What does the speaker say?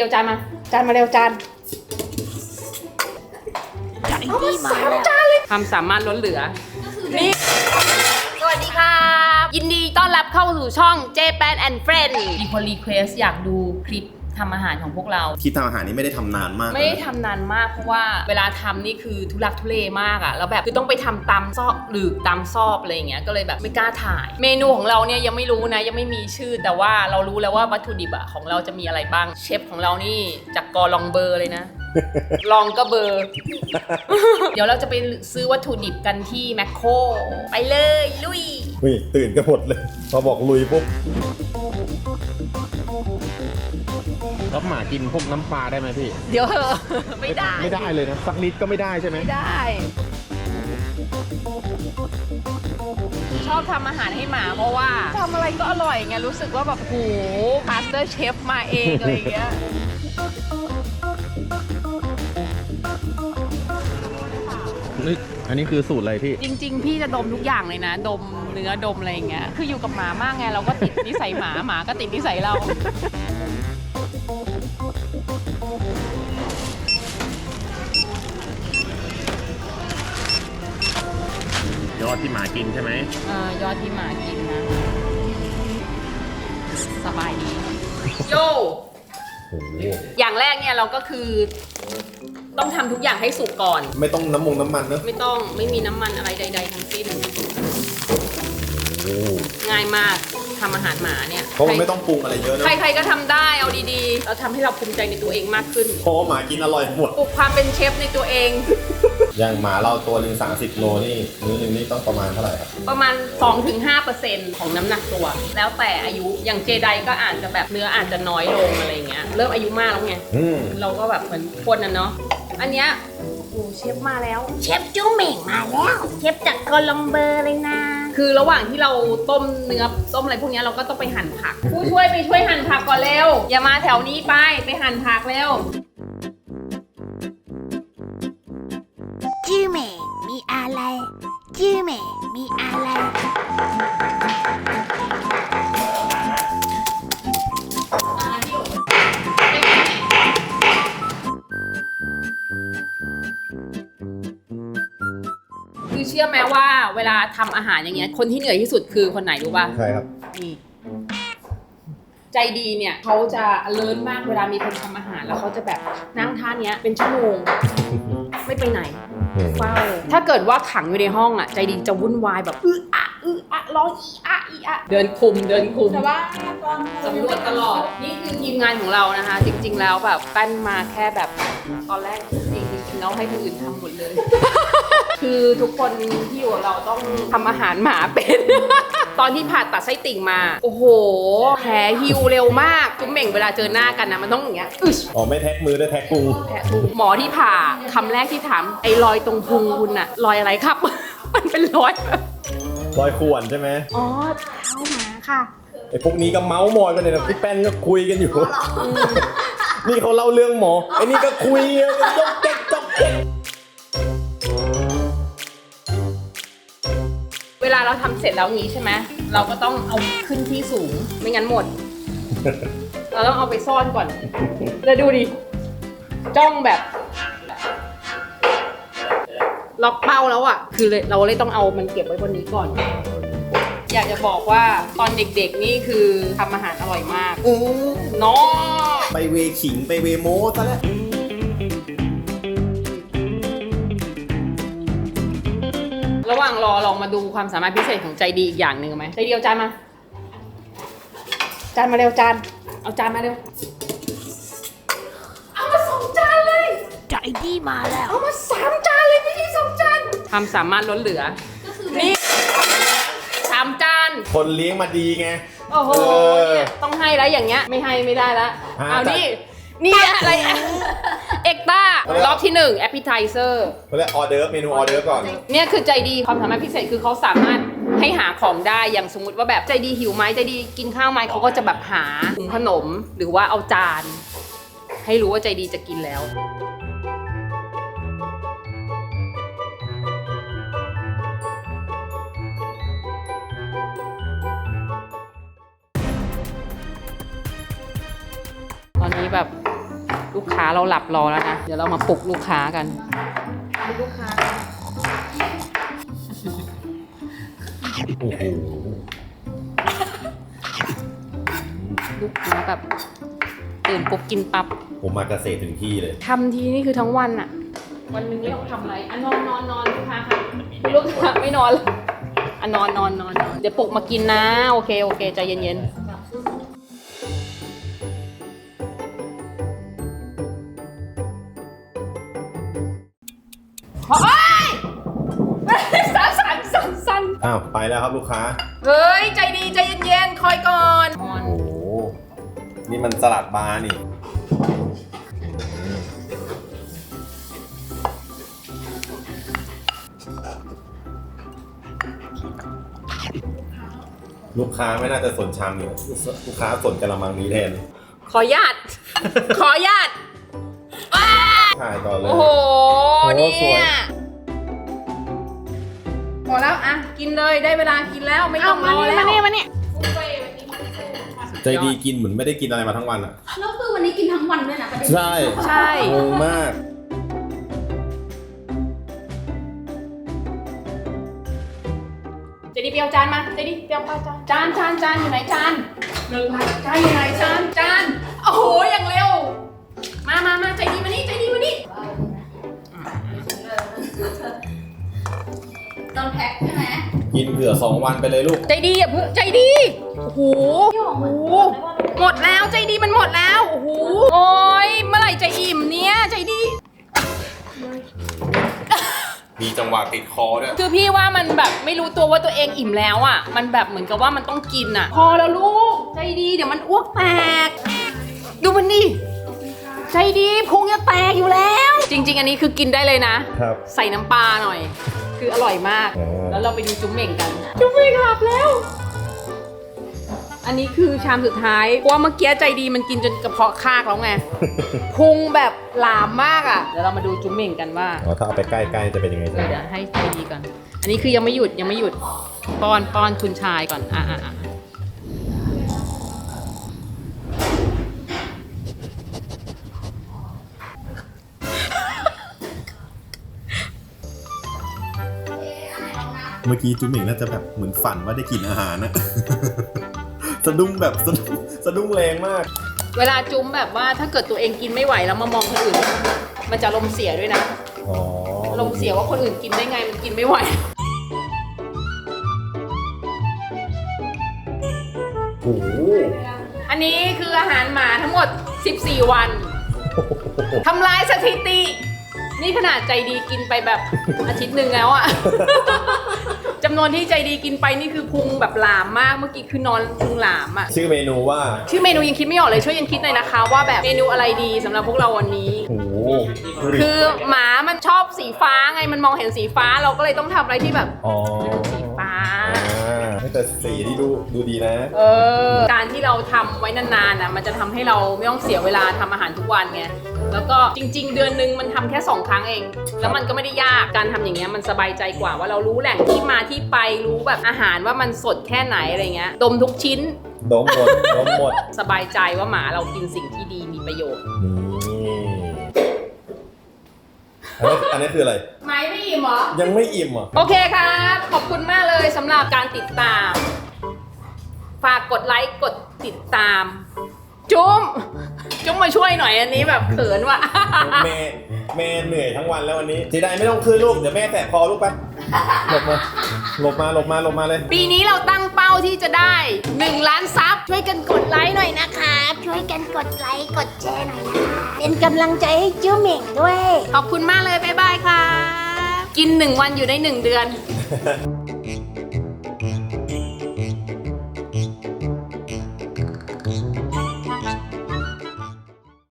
ดียวจานมา จานมาเร็วจานไอ้นี่มาแล้วความสามารถล้นเหลือ นี่ สวัสดีครับ ยินดีต้อนรับเข้าสู่ช่อง Japan and Friend มีคนรีเควสอยากดูคลิป ทำอาหารของพวกเรา ที่ทำอาหารนี่ไม่ได้ทำนานมากไม่ได้นะทำนานมากเพราะว่าเวลาทำนี่คือทุลักทุเลมากอะแล้วแบบคือต้องไปทำตามซอกหรือตามซอบอะไรอย่างเงี้ยก็เลยแบบไม่กล้าถ่าย เมนูของเราเนี่ยยังไม่รู้นะยังไม่มีชื่อ แต่ว่าเรารู้แล้วว่าวัตถุดิบอะของเราจะมีอะไรบ้างเชฟของเรานี่จากกอลองเบอร์เลยนะ ลองก็เบอร์ เดี๋ยวเราจะไปซื้อวัตถุดิบกันที่แมคโครไปเลยลุยนี่ตื่นกันหมดเลยพอบอกลุยปุ๊บ แล้วหมากินพวกน้ำปลาได้ไหมพี่ เดี๋ยวเหอะไม่ได้ ไม่ได้เลยนะสักนิดก็ไม่ได้ใช่ไหมไม่ได้ ชอบทำอาหารให้หมาเพราะว่าทำอะไรก็อร่อยไงรู้สึกว่าแบบโหมาสเตอร์เชฟมาเองอะไรอย่างเงี้ยนี่อันนี้คือสูตรอะไรพี่ จริง ๆ พี่จะดมทุกอย่างเลยนะ ดมเนื้อดมอะไรอย่างเงี้ยคืออยู่กับหมามากไงเราก็ติดนิสัยหมาหมาก็ติดนิสัยเรา อดที่หมากินใช่ไหมเอ่อยอดที่หมากินนะ สบายดี โย โอ้โหอย่างแรกเนี่ยเราก็คือ ต้องทำทุกอย่างให้สุกก่อน ไม่ต้องน้ำมงน้ำมันเนอะไม่ต้องไม่มีน้ำมันอะไรใด ๆ ทั้งสิ้นโอ้โหง่ายมากทำอาหารหมาเนี่ยเพราะมันไม่ต้องปรุงอะไรเยอะเนอะใครๆก็ทำได้เอาดีๆ เราทำให้เราภูมิใจในตัวเองมากขึ้น เพราะว่าหมากินอร่อยหมด ปลุกความเป็นเชฟในตัวเอง อย่างหมาเราตัวหนึ่งสามสิบโลนี่มื้อหนึงนี่ต้องประมาณเท่าไหร่ครับ ประมาณ 2-5%ของน้ำหนักตัว แล้วแต่อายุอย่างเจไดก็อาจจะแบบเนื้ออาจจะน้อยลงอะไรเงี้ยเริ่มอายุมากแล้วไง อืม เราก็แบบเหมือนคนน่ะเนาะ อันเนี้ยโอ้เชฟมาแล้ว เชฟจูเหม่งมาแล้ว เชฟจากกอลอมเบอร์เลยนะ คือระหว่างที่เราต้มเนื้อต้มอะไรพวกเนี้ยเราก็ต้องไปหั่นผัก ผู้ช่วยไปช่วยหั่นผักก่อนเร็ว อย่ามาแถวนี้ไปไปหั่นผักเร็ว จูเหม่งมีอะไร คือเชื่อไหมว่าเวลาทำอาหารอย่างเงี้ยคนที่เหนื่อยที่สุดคือคนไหนรู้ป่ะ ใช่ครับ นี่ใจดีเนี่ยเขาจะเลิศมากเวลามีคนทำอาหารแล้วเขาจะแบบนั่งท่าเนี้ยเป็นชั่วโมง ไม่ไปไหน เฝ้าถ้าเกิดว่าขังอยู่ในห้องอะใจดีจะวุ่นวายแบบอื้ออะอื้ออะร้องอีอะอีอะเดินคุมเดินคุม แต่ว่าสำรวจตลอด นี่คือทีมงานของเรานะคะ จริง ๆ แล้วแบบแป้นมาแค่แบบตอนแรกจริงจริงๆแล้วให้คนอื่นทำหมดเลย คือทุกคนที่อยู่กับเราต้องทำอาหารหมาเป็น ตอนที่ผ่าตัดไส้ติ่งมา โอ้โห แผลฮิวเร็วมากจุ๊มเหม่งเวลาเจอหน้ากันนะมันต้องอย่างเงี้ยอึชอ๋อไม่แท็กมือด้วยแท็กพุงหมอที่ผ่าคำแรกที่ถามไอ้รอยตรงพุงคุณอะรอยอะไรครับ มันเป็นรอยแบบรอยข่วนใช่ไหมอ๋อเท้าหมาค่ะ ไอ้พวกนี้ก็เมาส์มอยกันเลยนะพี่แป้นก็คุยกันอยู่ นี่เขาเล่าเรื่องหมอไอ้นี่ก็คุยกันยกเจ๊กจกเจ๊ก ลาเราทำเสร็จแล้วงี้ใช่ไหมเราก็ต้องเอาขึ้นที่สูงไม่งั้นหมด เราต้องเอาไปซ่อนก่อนแล้วดูดิจ้องแบบล็อกเป้าแล้วอะ คือเลยเราเลยต้องเอามันเก็บไว้บนนี้ก่อน อยากจะบอกว่าตอนเด็กๆนี่คือทำอาหารอร่อยมากเนาะไปเวขิงไปเวโม้ซะแล้ว ระหว่างรอลองมาดูความสามารถพิเศษของใจดีอีกอย่างหนึ่งไหมใจดีเอาจานมา จานมาเร็วจาน เอาจานมาเร็ว เอามาสองจานเลย ใจดีมาแล้ว เอามาสามจานเลยไม่ใช่สองจาน ความสามารถล้นเหลือนี่สามจาน คนเลี้ยงมาดีไง โอ้โหเออเนี่ยต้องให้แล้วอย่างเงี้ย ไม่ให้ไม่ได้ละอ่าเอาแต่นี่ นี่อะไรอะเอกต้ารอบที่หนึ่งแอปเปิลไทเซอร์เขาเรียกออเดิร์ฟเมนูออเดิร์ฟก่อน เนี่ยคือใจดีความสามารถพิเศษคือเขาสามารถให้หาของได้อย่างสมมติว่าแบบใจดีหิวไหมใจดีกินข้าวไหมเขาก็จะแบบหาถุงขนมหรือว่าเอาจาน ให้รู้ว่าใจดีจะกินแล้ว ตอนนี้แบบ ลูกค้าเราหลับรอแล้วนะ เดี๋ยวเรามาปลุกลูกค้ากัน ลูกค้าโอ้โหลูกค้าแบบตื่นปุ๊บกินปั๊บผมมาเกษตรถึงที่เลยทำทีนี่คือทั้งวันอะวันหนึ่งไม่ต้องทำอะไรอะนอนนอนนอนลูกค้าค่ะคุณลูกค้าไม่นอนเลยอะนอนนอนนอนนอนเดี๋ยวปลุกมากินนะ โอเคโอเคใจเย็นๆ อ้าวไปแล้วครับลูกค้า เฮ้ย ใจดีใจเย็นๆ คอยก่อนโอ้โห นี่มันสลัดบาร์นี่ลูกค้าไม่น่าจะสนชามนี้ลูกค้าสนกระมังนี้แทน ขออนุญาต ขออนุญาตอ้าถ่ายก่อนเลย โอ้โห โอ้เนี่สวยย พอแล้วอะกินเลยได้เวลากินแล้วไม่ต้องรอแล้วมานี่มานี่ใจดีกินเหมือนไม่ได้กินอะไรมาทั้งวันอะ แล้วคือวันนี้กินทั้งวันด้วยนะประเด็นใช่ใช่ งงมาก เจดีเปียวจานมาเจดีเปียวปลาจานจานจานจานอยู่ไหนจานหนึ่งพันจานอยู่ไหนจานจานโอ้โหอย่ กินเผื่อสองวันไปเลยลูก ใจดีอย่าเพิ่งใจดี โอ้โหพี่บอกโอ้มันโหหมดแล้วใจดีมันหมดแล้ว โอ้โห โอ้ยเมื่อไหร่จะอิ่มเนี่ยใจดี มีจังหวะติดคอด้วย คือพี่ว่ามันแบบไม่รู้ตัวว่าตัวเองอิ่มแล้วอะ มันแบบเหมือนกับว่ามันต้องกินอะ พอแล้วลูก ใจดีเดี๋ยวมันอ้วกแตก ดูมันดิ ใจดีพุงจะแตกอยู่แล้ว จริง ๆ อันนี้คือกินได้เลยนะ ครับ ใส่น้ำปลาหน่อย คืออร่อยมากอ๋อ แล้วเราไปดูจุ๊มเหม่งกัน จุ๊มเหม่งหลับแล้ว อันนี้คือชามสุดท้ายเพราะว่าเมื่อกี้ใจดีมันกินจนกระเพาะคากแล้วไง พุงแบบหลามมากอะ เดี๋ยวเรามาดูจุ๊มเหม่งกันว่าอ๋อถ้าเอาไปใกล้ๆจะเป็นยังไงเดี๋ยวเดี๋ยวให้ใจดีก่อน อันนี้คือยังไม่หยุดยังไม่หยุดป้อนป้อนคุณชายก่อน อะอะอะ มื่อกี้จุ๊มเหม่งน่าจะแบบเหมือนฝันว่าได้กินอาหารนะ สะดุ้งแบบสะดุ้งสะดุ้งแรงมาก เวลาจุ๊มแบบว่าถ้าเกิดตัวเองกินไม่ไหวแล้วมามองคนอื่น มันจะลมณ์เสียด้วยนะอ๋อลมณ์เสียว่าคนอื่นกินได้ไงมันกินไม่ไหว โอ้โหอันนี้คืออาหารหมาทั้งหมด 14 วัน ทำลายสถิติ นี่ขนาดใจดีกินไปแบบอาทิตย์หนึ่งแล้วอะจำนวนที่ใจดีกินไปนี่คือพุงแบบหลามมากเมื่อกี้คือนอนพุงหลามอะชื่อเมนูว่าชื่อเมนูยังคิดไม่ออกเลยช่วยยังคิดหน่อยนะคะ ว่าแบบเมนูอะไรดีสำหรับพวกเราวันนี้ โอ้โหดูดิคือหมามันชอบสีฟ้าไงมันมองเห็นสีฟ้าเราก็เลยต้องทำอะไรที่แบบ อ๋อ สีฟ้าอ่าแต่สีที่ดูดูดีนะ เออการที่เราทำไว้นานๆน่ะมันจะทำให้เราไม่ต้องเสียเวลาทำอาหารทุกวันไงแล้วก็จริง ๆ เดือนหนึงมันทำแค่2ครั้งเอง แล้วมันก็ไม่ได้ยากการทำอย่างเงี้ยมันสบายใจกว่าว่าเรารู้แหล่งที่มาที่ไปรู้แบบอาหารว่ามันสดแค่ไหนอะไรเงี้ยดมทุกชิ้นดมหมดดมหมดสบายใจว่าหมาเรากินสิ่งที่ดีมีประโยชน์ นี่ อันนี้อันนี้คืออะไร ไม่ไม่อิ่มเหรอ ยังไม่อิ่มอะ โอเคครับ ขอบคุณมากเลยสำหรับการติดตาม ฝากกดไลค์กดติดตาม จุ้ม จุ้มมาช่วยหน่อยอันนี้แบบเขินว่ะ แม่แม่เหนื่อยทั้งวันแล้ววันนี้สีได้ไม่ต้องคืนลูก เดี๋ยวแม่แตะคอลูกไปหลบมาหลบมาหลบมาหลบมาเลย ปีนี้เราตั้งเป้าที่จะได้1ล้านซับช่วยกันกดไลค์หน่อยนะคะช่วยกันกดไลค์ กดแชร์หน่อยนะคะ เป็นกำลังใจให้จื้อเหม่งด้วย ขอบคุณมากเลย บ๊ายบายค่ะ กินหนึ่งวันอยู่ได้1เดือน